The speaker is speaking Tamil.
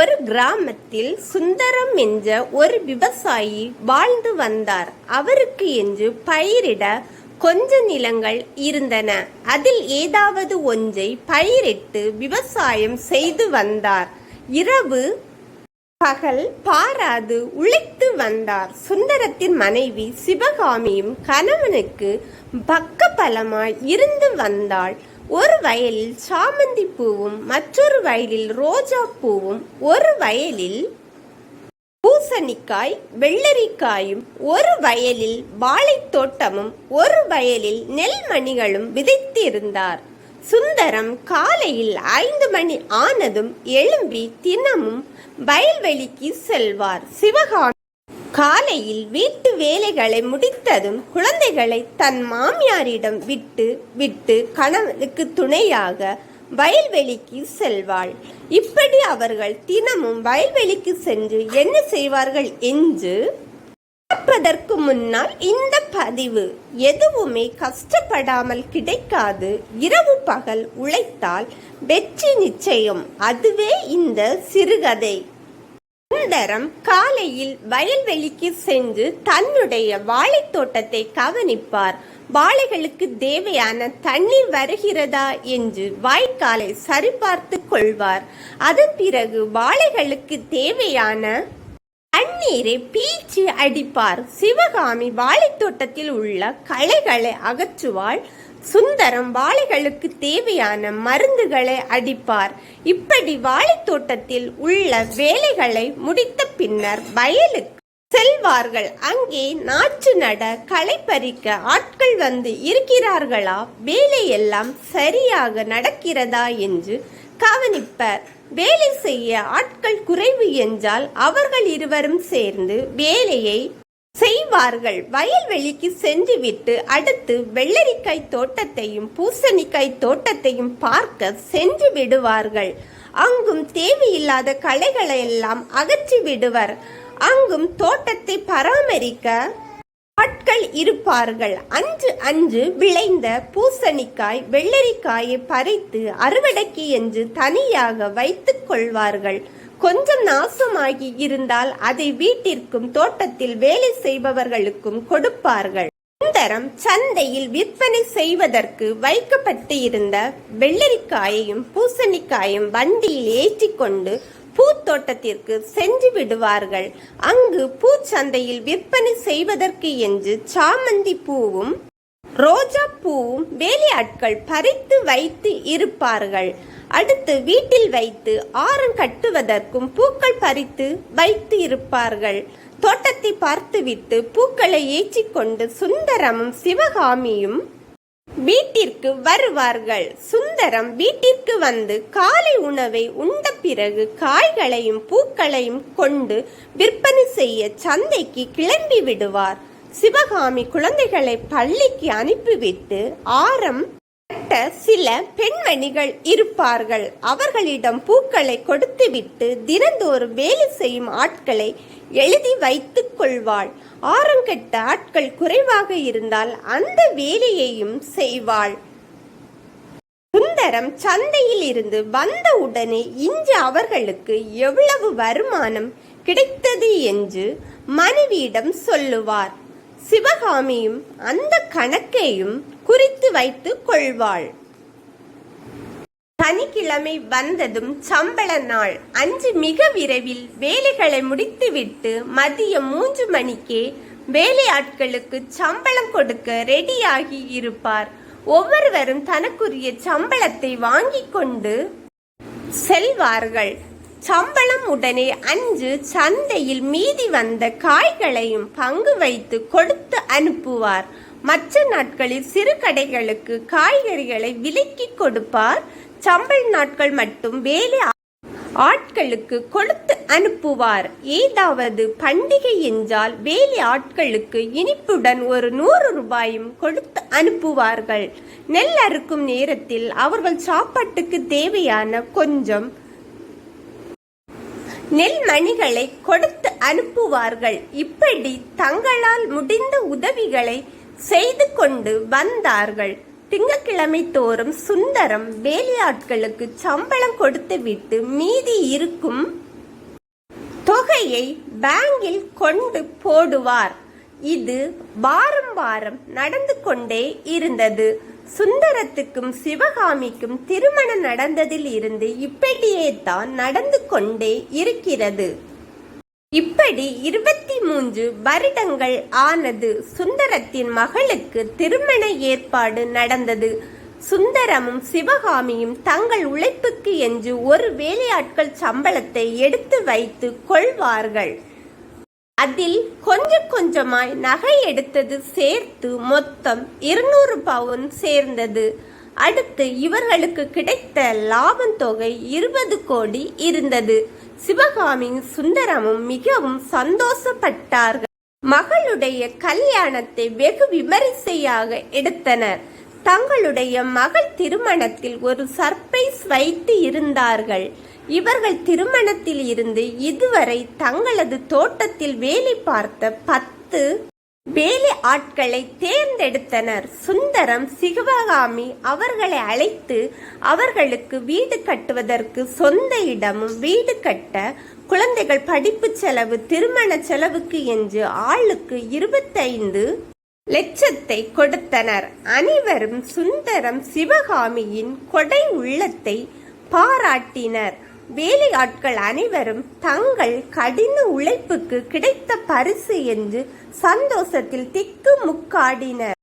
ஒரு கிராமத்தில் சுந்தரம் என்ற ஒரு விவசாயி வாழ்ந்து வந்தார். அவருக்கு என்று பயிரிட கொஞ்ச நிலங்கள் இருந்தன. அதில் ஏதாவது ஒன்றை பயிரிட்டு விவசாயம் செய்து வந்தார். இரவு பகல் பாராது உழைத்து வந்தார். சுந்தரத்தின் மனைவி சிவகாமியும் கணவனுக்கு பக்க பலமாய் இருந்து வந்தாள். ஒரு வயலில் சாமந்தி பூவும் மற்றொரு வயலில் ரோஜா பூவும் ஒரு வயலில் பூசணிக்காய் வெள்ளரிக்காயும் ஒரு வயலில் வாழைத் தோட்டமும் ஒரு வயலில் நெல்மணிகளும் விதைத்திருந்தார். சுந்தரம் காலையில் ஐந்து மணி ஆனதும் எழும்பி தினமும் வயல்வெளிக்கு செல்வார். சிவகாமி காலையில் வீட்டு வேலைகளை முடித்ததும் குழந்தைகளை தன் மாமியாரிடம் விட்டு விட்டு கணவனுக்கு துணையாக வயல்வெளிக்கு செல்வாள். இப்படி அவர்கள் தினமும் வயல்வெளிக்கு சென்று என்ன செய்வார்கள் என்று பார்ப்பதற்கு முன்னால் இந்த பதிவு எதுவுமே கஷ்டப்படாமல் கிடைக்காது. இரவு பகல் உழைத்தால் வெற்றி நிச்சயம். அதுவே இந்த சிறுகதை. சுந்தரம் காலையில் வயல்வெளிக்கு சென்று தன்னுடைய வாழைத் தோட்டத்தை கவனிப்பார். வாழைகளுக்கு தேவையான தண்ணீர் வருகிறதா என்று வாய்க்காலை சரிபார்த்து கொள்வார். அதன் பிறகு வாழைகளுக்கு தேவையான தண்ணீரை பீச்சி அடிப்பார். சிவகாமி வாழைத்தோட்டத்தில் உள்ள களைகளை அகற்றுவாள். சுந்தரம் வாழைகளுக்கு தேவையான மருந்துகளை அடிப்பார். இப்படி வாழைத்தோட்டத்தில் உள்ள வேலைகளை முடித்த பின்னர் வயலுக்கு செல்வார்கள். அங்கே நாற்று நட களை பறிக்க ஆட்கள் வந்து இருக்கிறார்களா? வேலையெல்லாம் சரியாக நடக்கிறதா என்று கவனிப்பர். வேலை செய்ய ஆட்கள் குறைவு என்றால் அவர்கள் இருவரும் சேர்ந்து வேலையை செல்வார்கள் வயல்வெளிக்கு சென்றுவிட்டு அடுத்து வெள்ளரிக்காய் தோட்டத்தையும் பூசணிக்காய் தோட்டத்தையும் பார்க்க சென்று விடுவார்கள். அங்கும் தேவையில்லாத களைகளை எல்லாம் அகற்றி விடுவர். அங்கும் தோட்டத்தை பராமரிக்க ஆட்கள் இருப்பார்கள். அன்று அன்று விளைந்த பூசணிக்காய் வெள்ளரிக்காயை பறித்து அறுவடைக்கு என்று தனியாக வைத்துக் கொள்வார்கள். கொஞ்சம் நாசமாகி இருந்தால் அதை வீட்டிற்கும் தோட்டத்தில் வேலை செய்பவர்களுக்கும் கொடுப்பார்கள். சுந்தரம் சந்தையில் விற்பனை செய்வதற்கு வைக்கப்பட்டு இருந்த வெள்ளரிக்காயையும் பூசணிக்காயும் வண்டியில் ஏற்றிக்கொண்டு பூத்தோட்டத்திற்கு சென்று விடுவார்கள். அங்கு பூச்சந்தையில் விற்பனை செய்வதற்கு என்று சாமந்தி பூவும் ரோஜா பூவும் வேலையாட்கள் பறித்து வைத்து இருப்பார்கள். அடுத்து வீட்டில் வைத்து ஆரம் கட்டுவதற்கும் பூக்கள் பறித்து வைத்து இருப்பார்கள். தோட்டத்தை பார்த்துவிட்டு பூக்களை ஏற்றிக்கொண்டு சுந்தரமும் சிவகாமியும் வீட்டிற்கு வருவார்கள். சுந்தரம் வீட்டிற்கு வந்து காலை உணவை உண்ட பிறகு காய்களையும் பூக்களையும் கொண்டு விற்பனை செய்ய சந்தைக்கு கிளம்பி விடுவார். சிவகாமி குழந்தைகளை பள்ளிக்கு அனுப்பிவிட்டு ஆரம் கட்ட சில பெண்மணிகள் இருப்பார்கள். அவர்களிடம் பூக்களை கொடுத்துவிட்டு தினந்தோறும் வேலை செய்யும் ஆட்களை எழுதி வைத்துக் கொள்வாள். ஆரங்கட்ட ஆட்கள் குறைவாக இருந்தால் அந்த வேலையையும் செய்வாள். சுந்தரம் சந்தையில் இருந்து வந்த உடனே இன்று அவர்களுக்கு எவ்வளவு வருமானம் கிடைத்தது என்று மனைவியிடம் சொல்லுவார். சிவகாமியும் அந்த கணக்கையும் குறித்து வைத்து கொள்வாள். சனிக்கிழமை வந்ததும் சம்பள நாள். அன்று மிக விரைவில் வேலைகளை முடித்துவிட்டு மதியம் மூன்று மணிக்கே வேலையாட்களுக்கு சம்பளம் கொடுக்க ரெடியாகி இருப்பார். ஒவ்வொருவரும் தனக்குரிய சம்பளத்தை வாங்கிக் கொண்டு செல்வார்கள். சம்பளம் உடனே அன்று சந்தையில் மீதி வந்த காய்களையும் பங்கு வைத்து கொடுத்து அனுப்புவார். மற்ற நாட்களில் சிறு கடைகளுக்கு காய்கறிகளை விலைக்கு கொடுப்பார். சம்பள நாட்கள் மட்டும் வேலை ஆட்களுக்கு கொடுத்து அனுப்புவார். ஏதாவது பண்டிகை என்றால் வேலை ஆட்களுக்கு இனிப்புடன் ஒரு நூறு ரூபாயும் கொடுத்து அனுப்புவார்கள். நெல் அறுக்கும் நேரத்தில் அவர்கள் சாப்பாட்டுக்கு தேவையான கொஞ்சம் நெல் மணிகளை கொடுத்து அனுப்புவார்கள். இப்படி தங்களால் முடிந்த உதவிகளை செய்து கொண்டு வந்தார்கள். திங்கக்கிழமை தோறும் சுந்தரம் வேலையாட்களுக்கு சம்பளம் கொடுத்துவிட்டு மீதி இருக்கும் தொகையை பேங்கில் கொண்டு போடுவார். இது வாரம் வாரம் நடந்து கொண்டே இருந்தது. சுந்தரத்துக்கும் சிவகாமிக்கும் திருமணம் நடந்ததில் இருந்து இப்படியே தான் நடந்து கொண்டே இருக்கிறது. இப்படி இருபத்தி மூன்று வருடங்கள் ஆனது சுந்தரத்தின் மகளுக்கு திருமண ஏற்பாடு நடந்தது. சுந்தரமும் சிவகாமியும் தங்கள் உழைப்புக்கு என்று ஒரு வேலையாட்கள் சம்பளத்தை எடுத்து வைத்து கொள்வார்கள். அதில் கொஞ்சம் கொஞ்சமாய் நகை எடுத்தது சேர்த்து மொத்தம் இருநூறு பவுன் சேர்ந்தது. அடுத்து இவர்களுக்கு கிடைத்த லாபம் தொகை இருபது கோடி இருந்தது. சிவகாமியும் சுந்தரமும் மிகவும் சந்தோஷப்பட்டார்கள். மகளுடைய கல்யாணத்தை வெகு விமரிசையாக எடுத்தனர். தங்களுடைய மகள் திருமணத்தில் ஒரு சர்ப்ரைஸ் வைத்து இருந்தார்கள். இவர்கள் திருமணத்தில் இருந்து இதுவரை தங்களது தோட்டத்தில் வேலை பார்த்த பத்து வேலை ஆட்களை தேர்ந்தெடுத்தனர். சுந்தரம் சிவகாமி அவர்களை அழைத்து அவர்களுக்கு வீடு கட்டுவதற்கு சொந்த இடமும் வீடு கட்ட குழந்தைகள் படிப்பு செலவு திருமண செலவுக்கு என்று ஆளுக்கு இருபத்தைந்து லட்சத்தை கொடுத்தனர். அனைவரும் சுந்தரம் சிவகாமியின் கொடை உள்ளத்தை பாராட்டினர். வேலையாட்கள் அனைவரும் தங்கள் கடின உழைப்புக்கு கிடைத்த பரிசு என்று சந்தோஷத்தில் திக்கு முக்காடினர்.